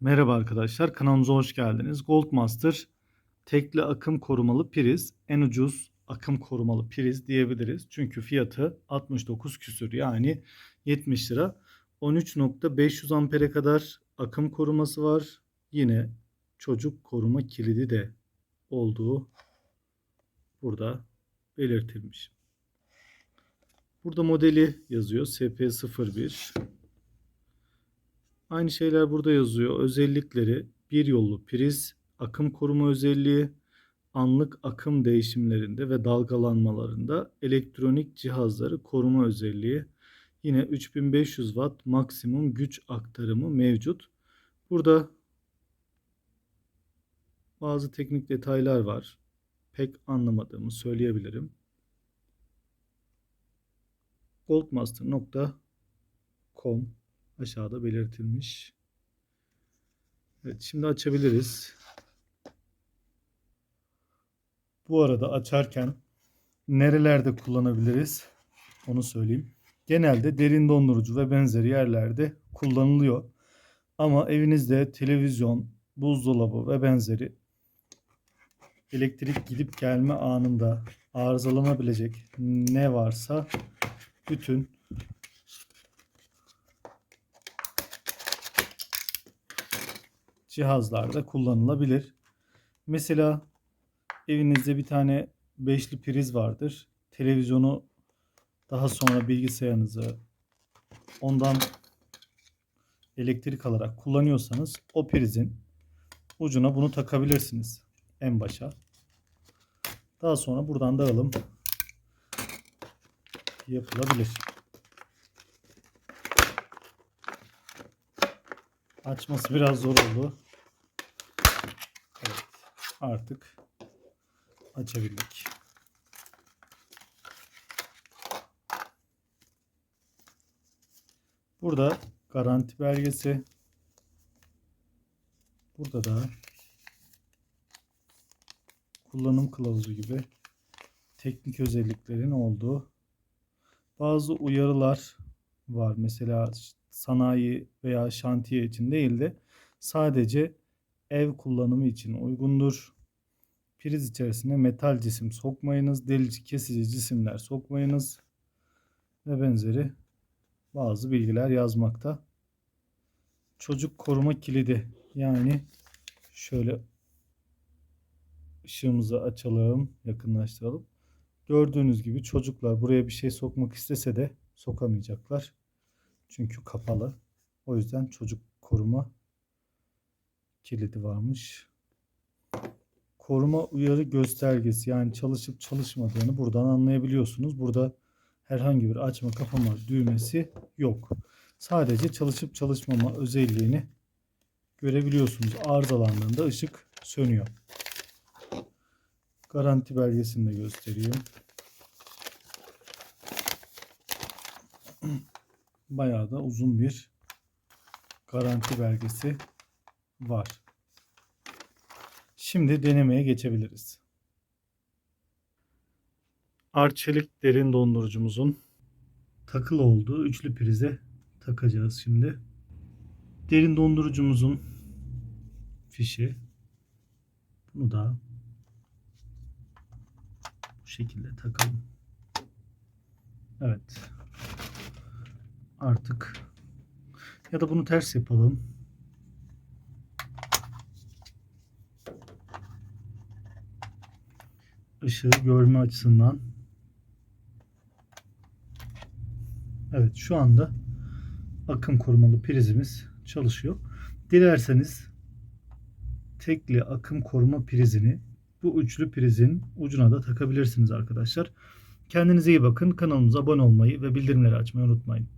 Merhaba arkadaşlar, kanalımıza hoş geldiniz. Goldmaster tekli akım korumalı priz, en ucuz akım korumalı priz diyebiliriz. Çünkü fiyatı 69 küsür yani 70 lira. 13.500 ampere kadar akım koruması var. Yine çocuk koruma kilidi de olduğu burada belirtilmiş. Burada modeli yazıyor SP01. Aynı şeyler burada yazıyor. Özellikleri bir yollu priz, akım koruma özelliği, anlık akım değişimlerinde ve dalgalanmalarında elektronik cihazları koruma özelliği. Yine 3500 watt maksimum güç aktarımı mevcut. Burada bazı teknik detaylar var. Pek anlamadığımı söyleyebilirim. goldmaster.com aşağıda belirtilmiş. Evet şimdi açabiliriz. Bu arada açarken nerelerde kullanabiliriz onu söyleyeyim. Genelde derin dondurucu ve benzeri yerlerde kullanılıyor. Ama evinizde televizyon, buzdolabı ve benzeri elektrik gidip gelme anında arızalanabilecek ne varsa bütün cihazlarda kullanılabilir. Mesela evinizde bir tane beşli priz vardır. Televizyonu daha sonra bilgisayarınızı ondan elektrik alarak kullanıyorsanız o prizin ucuna bunu takabilirsiniz en başa. Daha sonra buradan dağılım yapılabilir. Açması biraz zor oldu. Artık açabildik. Burada garanti belgesi. Burada da kullanım kılavuzu gibi teknik özelliklerin olduğu bazı uyarılar var. Mesela sanayi veya şantiye için değil de sadece ev kullanımı için uygundur. Priz içerisine metal cisim sokmayınız, delici kesici cisimler sokmayınız ve benzeri bazı bilgiler yazmakta. Çocuk koruma kilidi yani şöyle ışığımızı açalım, yakınlaştıralım. Gördüğünüz gibi çocuklar buraya bir şey sokmak istese de sokamayacaklar. Çünkü kapalı. O yüzden çocuk koruma kilidi varmış. Koruma uyarı göstergesi yani çalışıp çalışmadığını buradan anlayabiliyorsunuz. Burada herhangi bir açma kapama düğmesi yok. Sadece çalışıp çalışmama özelliğini görebiliyorsunuz. Arızalandığında ışık sönüyor. Garanti belgesini de göstereyim. Bayağı da uzun bir garanti belgesi var. Şimdi denemeye geçebiliriz. Arçelik derin dondurucumuzun takılı olduğu üçlü prize takacağız şimdi. Derin dondurucumuzun fişi. Bunu da bu şekilde takalım. Evet. Artık ya da bunu ters yapalım. ışığı görme açısından. Evet şu anda akım korumalı prizimiz çalışıyor. Dilerseniz tekli akım koruma prizini bu üçlü prizin ucuna da takabilirsiniz arkadaşlar. Kendinize iyi bakın. Kanalımıza abone olmayı ve bildirimleri açmayı unutmayın.